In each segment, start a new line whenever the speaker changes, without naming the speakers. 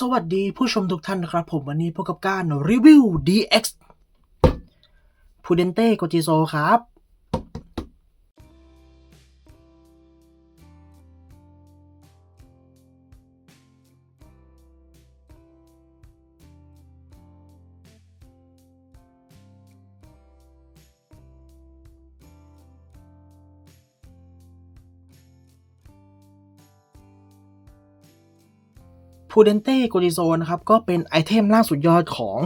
สวัสดีผู้ชมทุกท่านนะครับ ผมวันนี้พบกับการรีวิว DX Pudente g o j i s o ครับ p u d e n t e g o d i z o นะครับก็เป็นไอเทมล่างสุดยอดของ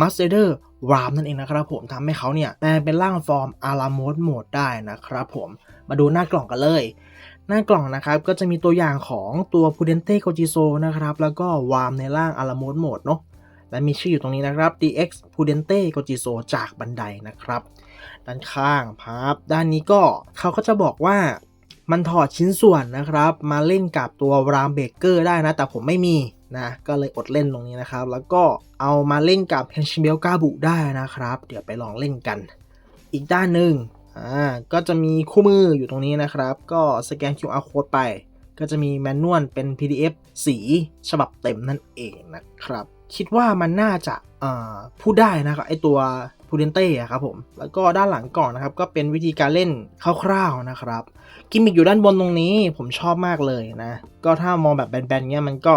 m a s t e r r a m นั่นเองนะครับผมทำให้เขาเนี่ยแปลงเป็นร่างฟอร์มอาราโมดโหมดได้นะครับผมมาดูหน้ากล่องกันเลย หน้ากล่องนะครับก็จะมีตัวอย่างของตัว p u d e n t e g o d i z o นะครับแล้วก็ w a r m ในร่างอาราโมดโหมดเนาะและมีชื่ออยู่ตรงนี้นะครับ DX p u d e n t e g o d i z o จากบันไดนะครับ ด้านข้างพับ ด้านนี้ก็เขาก็จะบอกว่า มันถอดชิ้นส่วนนะครับ มาเล่นกับตัวรามเบเกอร์ได้นะ แต่ผมไม่มีนะก็เลยอดเล่นตรงนี้นะครับ แล้วก็เอามาเล่นกับเฮนชิเบลกาบุได้นะครับ เดี๋ยวไปลองเล่นกัน อีกด้านหนึ่งอ่าก็จะมีคู่มืออยู่ตรงนี้นะครับ ก็สแกน QR code ไป ก็จะมีแมนนวลเป็น PDF สีฉบับเต็มนั่นเองนะครับ คิดว่ามันน่าจะพูดได้นะครับไอตัว พูเดนเต้ครับผม แล้วก็ด้านหลังก่อนนะครับก็เป็นวิธีการเล่นคร่าวๆนะครับกิมมิคอยู่ด้านบนตรงนี้ผมชอบมากเลยนะ ก็ถ้ามองแบบแบนๆเงี้ยมันก็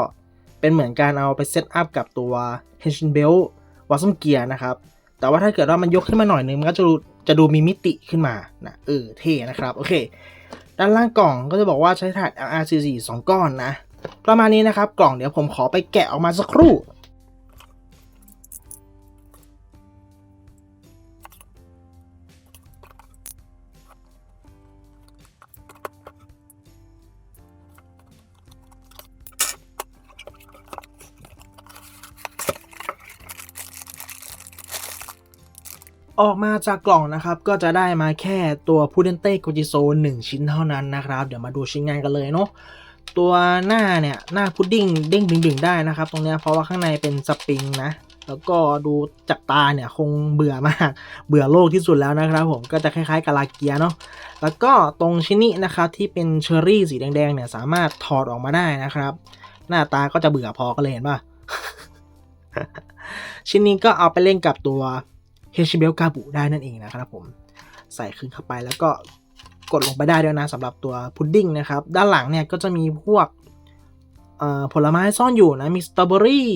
เป็นเหมือนการเอาไปเซตอัพกับตัว h e n s h i n Belt วัสมเกียร์นะครับแต่ว่าถ้าเกิดว่ามันยกขึ้นมาหน่อยนึงมันก็จะดูจะดูมีมิติขึ้นมานะเออเท่นะครับโอเค ด้านล่างกล่องก็จะบอกว่าใช้ถาด LRCC 2ก้อนนะ ประมาณนี้นะครับกล่องเดี๋ยวผมขอไปแกะออกมาสักครู่ ออกมาจากกล่องนะครับก็จะได้มาแค่ตัว p u d e n t e g o j i s o 1ชิ้นเท่านั้นนะครับ เดี๋ยวมาดูชิ้นงานกันเลยเนาะตัวหน้าเนี่ยหน้าพุดดิ้งเด้งดึงๆได้นะครับ ตรงเนี้ยเพราะว่าข้างในเป็นสปริงนะแล้วก็ดูจากตาเนี่ยคงเบื่อมากเบื่อโลกที่สุดแล้วนะครับผมก็จะคล้ายๆกาลาเกียเนาะแล้วก็ตรงชิ้นนี้นะครับที่เป็นเชอร์รี่สีแดงๆเนี่ยสามารถถอดออกมาได้นะครับ หน้าตาก็จะเบื่อพอก็เลยเห็นป่ะชิ้นนี้ก็เอาไปเล่นกับตัว เฮชิเบลกาบุได้นั่นเองนะครับผมใส่ขึ้นเข้าไปแล้วก็กดลงไปได้ด้วยนะสำหรับตัวพุดดิ้งนะครับ ด้านหลังเนี่ยก็จะมีพวกผลไม้ซ่อนอยู่นะมีสตรอเบอรี่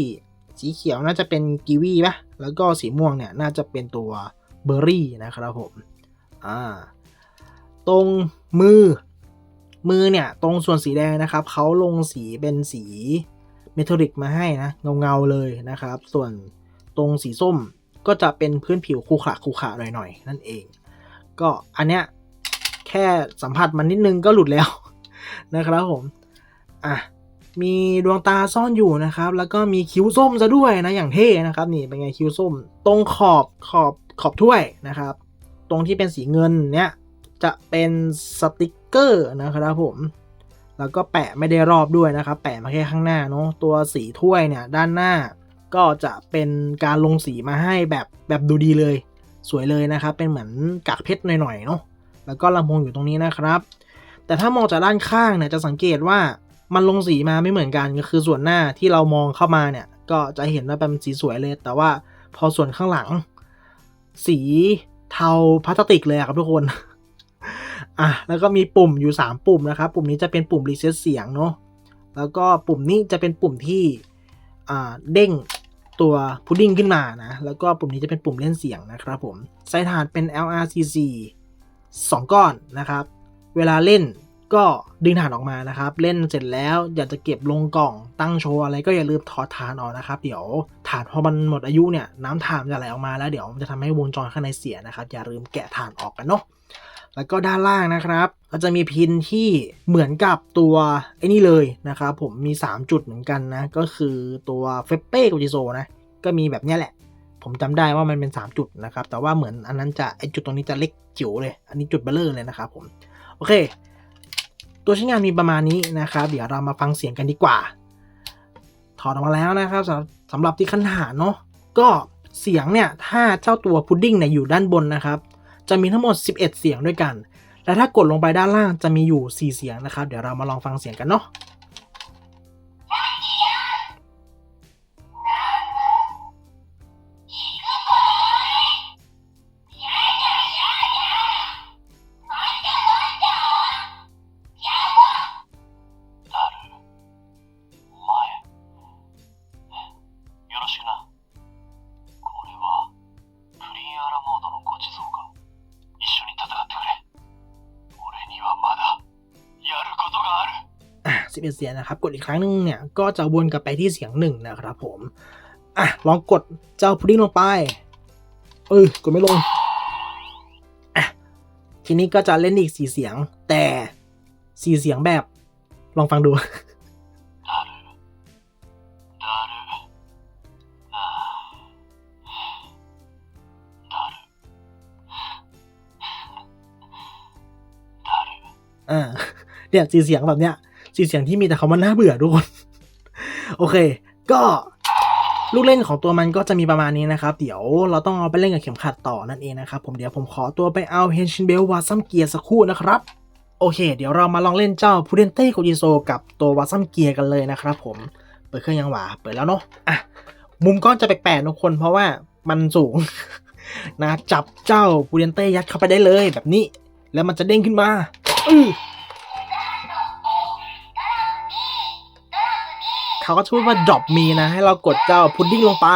สีเขียวน่าจะเป็นกีวีป่ะแล้วก็สีม่วงเนี่ยน่าจะเป็นตัวเบอร์รี่นะครับผมอ่าตรงมือมือเนี่ยตรงส่วนสีแดงนะครับเขาลงสีเป็นสีเมทัลลิกมาให้นะเงาๆเลยนะครับ ส่วนตรงสีส้ม ก็จะเป็นพื้นผิวคูขระคูขระหน่อยๆ นั่นเอง ก็อันเนี้ยแค่สัมผัสมันนิดนึงก็หลุดแล้วนะครับผม อะ มีดวงตาซ่อนอยู่นะครับ แล้วก็มีคิ้วส้มซะด้วยนะ อย่างเท่นะครับ นี่เป็นไงคิ้วส้ม ตรงขอบขอบขอบถ้วยนะครับ ตรงที่เป็นสีเงินเนี้ยจะเป็นสติกเกอร์นะครับผม แล้วก็แปะไม่ได้รอบด้วยนะครับ แปะมาแค่ข้างหน้าเนาะ ตัวสีถ้วยเนี่ยด้านหน้า ก็จะเป็นการลงสีมาให้แบบแบบดูดีเลย สวยเลยนะครับ เป็นเหมือนกากเพชรหน่อยๆเนาะแล้วก็ลำโพงอยู่ตรงนี้นะครับ แต่ถ้ามองจากด้านข้างเนี่ยจะสังเกตว่ามันลงสีมาไม่เหมือนกันก็คือส่วนหน้าที่เรามองเข้ามาเนี่ย ก็จะเห็นว่าเป็นสีสวยเลย แต่ว่าพอส่วนข้างหลัง สีเทาพลาสติกเลยครับทุกคนอะแล้วก็มีปุ่มอยู่ 3 ปุ่มนะครับ ปุ่มนี้จะเป็นปุ่มรีเซ็ตเสียงเนาะแล้วก็ปุ่มนี้จะเป็นปุ่มที่เด้ง ตัวพุดดิ้งขึ้นมานะ แล้วก็ปุ่มนี้จะเป็นปุ่มเล่นเสียงนะครับผมไซฐานเป็น LRCC 2 ก้อนนะครับ เวลาเล่นก็ดึงฐานออกมานะครับ เล่นเสร็จแล้วอยากจะเก็บลงกล่องตั้งโชว์อะไรก็อย่าลืมถอดฐานออกนะครับ เดี๋ยวฐานพอมันหมดอายุเนี่ยน้ำถ่านจะไหลออกมาแล้วเดี๋ยวมันจะทำให้วงจรข้างในเสียนะครับ อย่าลืมแกะฐานออกกันเนาะ แล้วก็ด้านล่างนะครับก็จะมีพินที่เหมือนกับตัวไอ้นี่เลยนะครับผมมี 3 จุดเหมือนกันนะ ก็คือตัวเฟเป้กับจิโซนะ ก็มีแบบนี้แหละ ผมจำได้ว่ามันเป็น 3 จุดนะครับ แต่ว่าเหมือนอันนั้นจะไอจุดตรงนี้จะเล็กจิ๋วเลย อันนี้จุดเบลเลอร์เลยนะครับผม โอเค ตัวใช้งานมีประมาณนี้นะครับ เดี๋ยวเรามาฟังเสียงกันดีกว่า ถอดออกมาแล้วนะครับสำหรับที่ขั้นฐานเนาะก็เสียงเนี่ยถ้าเจ้าตัวพุดดิ้งเนี่ยอยู่ด้านบนนะครับ จะมีทั้งหมด 11 เสียงด้วยกัน และถ้ากดลงไปด้านล่างจะมีอยู่ 4 เสียงนะครับ เดี๋ยวเรามาลองฟังเสียงกันเนาะ 11เสียงนะครับ กดอีกครั้งหนึ่งเนี่ยก็จะวนกลับไปที่เสียงหนึ่งนะครับผมอะลองกดเจ้าพุดดิ้งลงไปเออกดไม่ลงอะทีนี้ก็จะเล่นอีกสี่เสียง แต่สี่เสียงแบบลองฟังดูอ่าเนี่ยสีเสียงแบบเนี้ย สีเสียงที่มีแต่คำว่าน่าเบื่อทุกคน โอเค ก็ลูกเล่นของตัวมันก็จะมีประมาณนี้นะครับ เดี๋ยวเราต้องเอาไปเล่นกับเข็มขัดต่อนั่นเองนะครับ ผมเดี๋ยวผมขอตัวไปเอาเฮนชินเบลวาซัมเกียร์สักครู่นะครับโอเค เดี๋ยวเรามาลองเล่นเจ้าพูเดนเต้โคจิโซกับตัววาซัมเกียร์กันเลยนะครับผม เปิดเครื่องยังหวาเปิดแล้วเนาะอะมุมกล้องจะแปลกๆทุกคน เพราะว่ามันสูงนะจับเจ้าพูเดนเต้ยัดเข้าไปได้เลยแบบนี้ แล้วมันจะเด้งขึ้นมาอื้อ เขาก็จะพูดว่า drop me นะ ให้เรากดเจ้าพุดดิ้งลงไป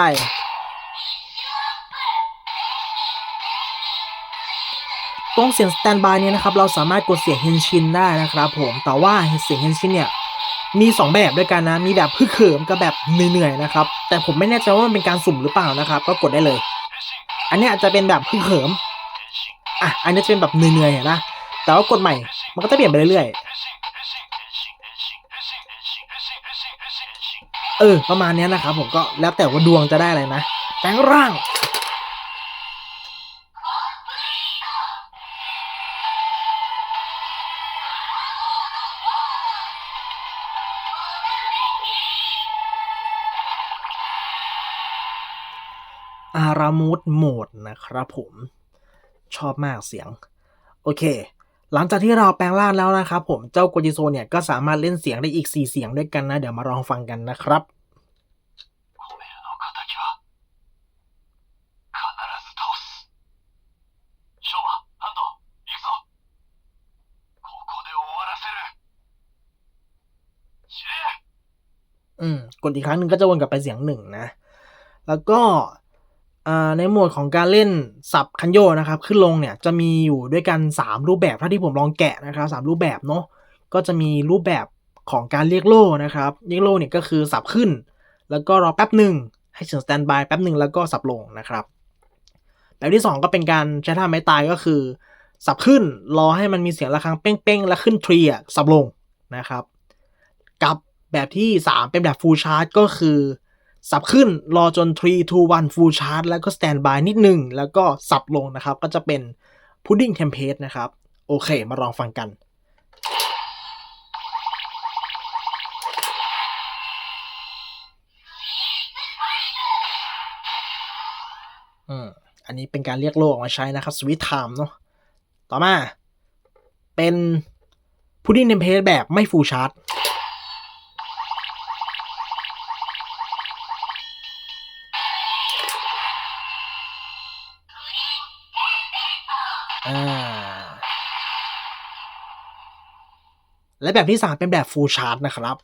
ตรงเสียง standby เนี่ยนะครับ เราสามารถกดเสียงเฮนชินได้นะครับผม แต่ว่าเสียงเฮนชินเนี่ย มี 2 แบบด้วยกันนะ มีแบบพึกเขิมกับแบบเหนื่อยๆนะครับ แต่ผมไม่แน่ใจว่ามันเป็นการสุ่มหรือเปล่านะครับ ก็กดได้เลย อันนี้ยจจะเป็นแบบพึกเขิม อะ อันนี้จะเป็นแบบเหนื่อยๆนะ แต่ว่ากดใหม่ มันก็จะเปลี่ยนไปเรื่อยๆ เออ ประมาณนี้นะครับผมก็แล้วแต่ว่าดวงจะได้อะไรนะแปลงร่างอารามูดโหมดนะครับผมชอบมากเสียง โอเค หลังจากที่เราแปลงร่างแล้วนะครับผมเจ้าโกจิโซเนี่ยก็สามารถเล่นเสียงได้อีก 4 เสียงด้วยกันนะ เดี๋ยวมาลองฟังกันนะครับอืมกดอีกครั้งหนึ่งก็จะวนกลับไปเสียงหนึ่งนะ แล้วก็ ในหมวดของการเล่นสับคันโยนะครับ ขึ้นลงเนี่ยจะมีอยู่ด้วยกัน 3 รูปแบบเท่าที่ผมลองแกะนะครับสามรูปแบบเนาะก็จะมีรูปแบบของการเรียกโล่นะครับ เรียกโล่เนี่ยก็คือสับขึ้น แล้วก็รอแป๊บหนึ่งให้ถึงสแตนบายแป๊บหนึ่งแล้วก็สับลงนะครับแบบที่ 2 ก็เป็นการใช้ท่าไม้ตายก็คือ สับขึ้นรอให้มันมีเสียงะระฆังเป้งๆ แล้วขึ้นทรีอะสับลงนะครับ กับแบบที่ 3 เป็นแบบฟูลชาร์จก็คือ สับขึ้นรอจน 3 2 1 full charge แล้วก็ stand by นิดนึง แล้วก็สับลงนะครับ ก็จะเป็น pudding template นะครับ โอเค มาลองฟังกันอืมอันนี้เป็นการเรียกโลกออกมาใช้นะครับ sweet time เนาะต่อมา เป็น pudding template แบบไม่ full charge อ่า และแบบที่ 3 เป็นแบบ full charge นะครับ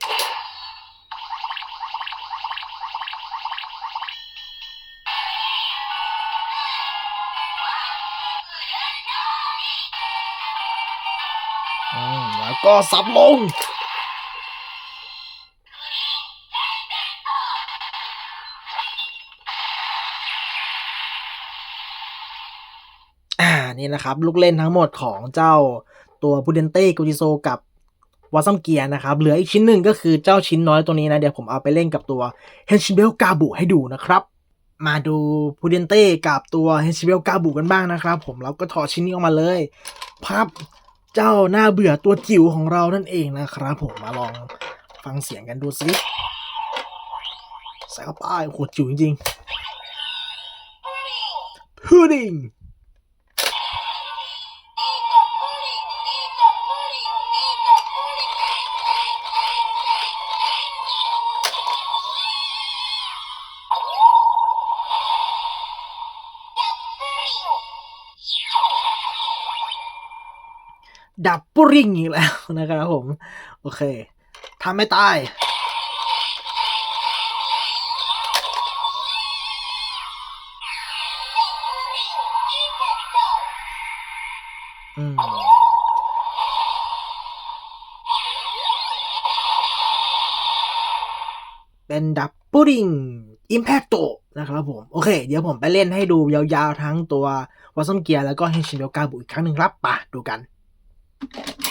อืมแล้วก็สับลงอ่านี่นะครับ ลูกเล่นทั้งหมดของเจ้าตัวพูเดนเต้กูจิโซกับ วอซัมเกียนะครับ เหลืออีกชิ้นหนึ่งก็คือเจ้าชิ้นน้อยตัวนี้นะ เดี๋ยวผมเอาไปเล่นกับตัวเฮนชิเบลกาบุให้ดูนะครับ มาดูพูเดนเต้กับตัวเฮนชิเบลกาบุกันบ้างนะครับ ผมแล้วก็ถอดชิ้นนี้ออกมาเลยพับเจ้าหน้าเบื่อตัวจิ๋วของเรานั่นเองนะครับ ผมมาลองฟังเสียงกันดูสิใส่เข้าไปโหจิ๋วจริงๆพู ดับปุริงอีกแล้วนะครับผม โอเคทำไม่ตายอืมเป็นดับปูดิงอิมแพคโตนะครับผม โอเค เดี๋ยวผมไปเล่นให้ดูยาวๆทั้งตัววอซัมเกียร์แล้วก็เฮชิเบลกาบุอีกครั้งหนึ่งครับป่ะดูกัน
Okay.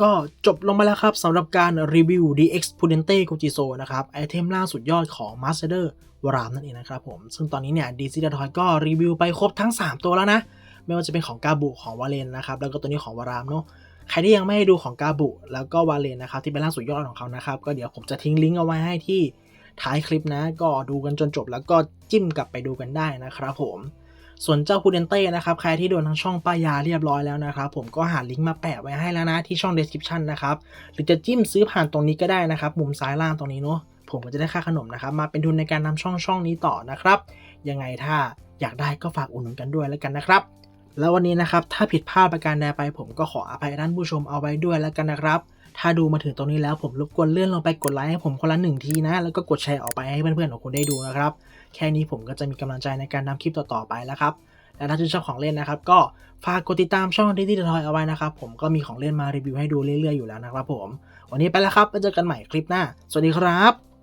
ก็จบลงมาแล้วครับสำหรับการรีวิว DX Pudente Gojiso นะครับไอเทมล่าสุดยอดของ Master วรามนั่นเองนะครับผม ซึ่งตอนนี้เนี่ย DC d a t o y ก็รีวิวไปครบทั้ง 3 ตัวแล้วนะ ไม่ว่าจะเป็นของกาบุของวาเลนนะครับ แล้วก็ตัวนี้ของวารามเนาะใครที่ยังไม่ได้ดูของกาบุ แล้วก็วาเลนนะครับที่เป็นล่าสุดยอดของเขานะครับ ก็เดี๋ยวผมจะทิ้งลิงก์เอาไว้ให้ที่ท้ายคลิปนะ ก็ดูกันจนจบแล้วก็จิ้มกลับไปดูกันได้นะครับผม ส่วนเจ้าพูเดนเต้นะครับใครที่โดนทั้งช่องป้ายยาเรียบร้อยแล้วนะครับผมก็หาลิงก์มาแปะไว้ให้แล้วนะที่ช่อง description นะครับหรือจะจิ้มซื้อผ่านตรงนี้ก็ได้นะครับมุมซ้ายล่างตรงนี้เนาะผมก็จะได้ค่าขนมนะครับมาเป็นทุนในการนำช่องช่องนี้ต่อนะครับยังไงถ้าอยากได้ก็ฝากอุดหนุนกันด้วยแล้วกันนะครับ แล้ววันนี้นะครับถ้าผิดพลาดประการใดไป ผมก็ขออภัยท่านผู้ชมเอาไว้ด้วยแล้วกันนะครับ ถ้าดูมาถึงตรงนี้แล้วผมรบกวนเลื่อนลงไปกดไลค์ให้ผมคนละหนึ่งทีนะ แล้วก็กดแชร์ออกไปให้เพื่อนๆของคุณได้ดูนะครับ แค่นี้ผมก็จะมีกำลังใจในการนำคลิปต่อๆไปแล้วครับ และถ้าชื่นชอบของเล่นนะครับ ก็ฝากกดติดตามช่องดิจิทัลทอยเอาไว้นะครับ ผมก็มีของเล่นมารีวิวให้ดูเรื่อยๆอยู่แล้วนะครับผม วันนี้ไปแล้วครับไว้เจอกันใหม่คลิปหน้า สวัสดีครับ